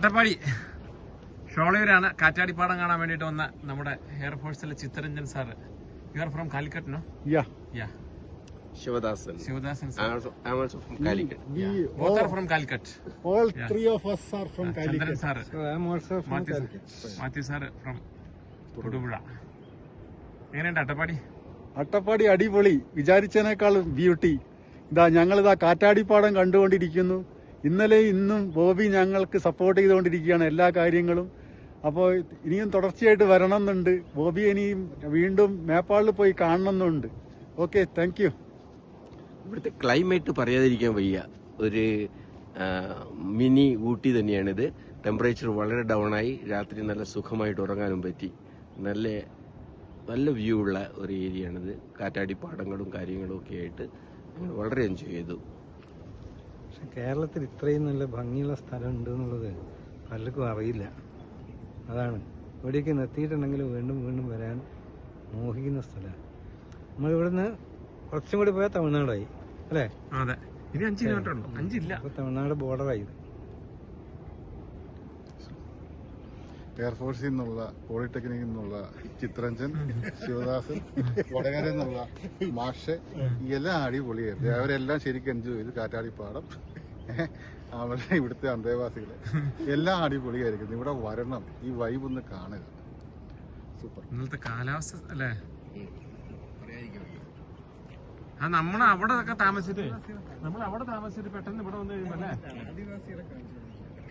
അട്ടപ്പാടി. ഷോളയൂരാണ് കാറ്റാടിപ്പാടം കാണാൻ വേണ്ടിട്ട് വന്ന നമ്മുടെ എയർഫോഴ്സിലെ Chittaranjan sir you are from Calicut no yeah yeah Shivadasan. Shivadasan I'm sir also, I'm also from Calicut. We both are all, from Calicut all Yeah. three of us are from Chandran Calicut. Sir So I'm also from Mathew Calicut. Mathew sir from Thodupuzha എങ്ങനെയുണ്ട് അട്ടപ്പാടി? അട്ടപ്പാടി അടിപൊളി. വിചാരിച്ചതിനേക്കാളും beauty ഇതാ ഞങ്ങളിതാ കാറ്റാടിപ്പാടം കണ്ടുകൊണ്ടിരിക്കുന്നു. ഇന്നലെ ഇന്നും ബോബി ഞങ്ങൾക്ക് support ചെയ്തുകൊണ്ടിരിക്കുകയാണ് എല്ലാ കാര്യങ്ങളും. അപ്പോൾ ഇനിയും തുടർച്ചയായിട്ട് വരണം എന്നുണ്ട് ബോബി ഇനിയും വീണ്ടും മേപ്പാളിൽ പോയി കാണണമെന്നുണ്ട്. ഓക്കെ താങ്ക് യു ഇവിടുത്തെ ക്ലൈമറ്റ് പറയാതിരിക്കാൻ വയ്യ. ഒരു മിനി ഊട്ടി തന്നെയാണിത്. ടെമ്പറേച്ചർ വളരെ ഡൗൺ ആയി. രാത്രി നല്ല സുഖമായിട്ട് ഉറങ്ങാനും പറ്റി. നല്ല നല്ല വ്യൂ ഉള്ള ഒരു ഏരിയയാണിത് കാറ്റാടി പാടങ്ങളും കാര്യങ്ങളും ഒക്കെ ആയിട്ട് ഞങ്ങൾ വളരെ എൻജോയ് ചെയ്തു. പക്ഷെ കേരളത്തിൽ ഇത്രയും നല്ല ഭംഗിയുള്ള സ്ഥലം ഉണ്ടെന്നുള്ളത് പലർക്കും അറിയില്ല. അതാണ്. ഇവിടേക്ക് നിർത്തിയിട്ടുണ്ടെങ്കിൽ വീണ്ടും വീണ്ടും വരാൻ മോഹിക്കുന്ന സ്ഥലമാണ് നമ്മൾ ഇവിടുന്ന് കുറച്ചും കൂടി പോയാൽ തമിഴ്നാടായി. അല്ലേ? അതെ. ഇനി അഞ്ച് കിലോമീറ്റർ ഉള്ളൂ. അഞ്ചില്ല. തമിഴ്നാട് ബോർഡറായി എയർഫോഴ്സിൽ നിന്നുള്ള പോളിടെക്നിക്കിൽ നിന്നുള്ള ചിത്രഞ്ജൻ ശിവദാസൻ വടകര എന്നുള്ള മാഷ് എല്ലാം അടിപൊളിയായിരുന്നു. അവരെല്ലാം ശരിക്കും എൻജോയ് ചെയ്തു. കാറ്റാടിപ്പാടം. അവരുടെ ഇവിടുത്തെ അന്തേവാസികളെ. എല്ലാം അടിപൊളിയായിരിക്കുന്നു. ഇവിടെ വരണം. ഈ വൈബ് ഒന്ന് കാണുക. സൂപ്പർ ഇന്നത്തെ കാലാവസ്ഥ അല്ലേ? ആ നമ്മൾ അവിടെ ഒക്കെ താമസിച്ചിട്ട് നമ്മൾ അവിടെ താമസിച്ചിട്ട് പെട്ടെന്ന് ഇവിടെ വന്നു കഴിയുമ്പോ അല്ലേ?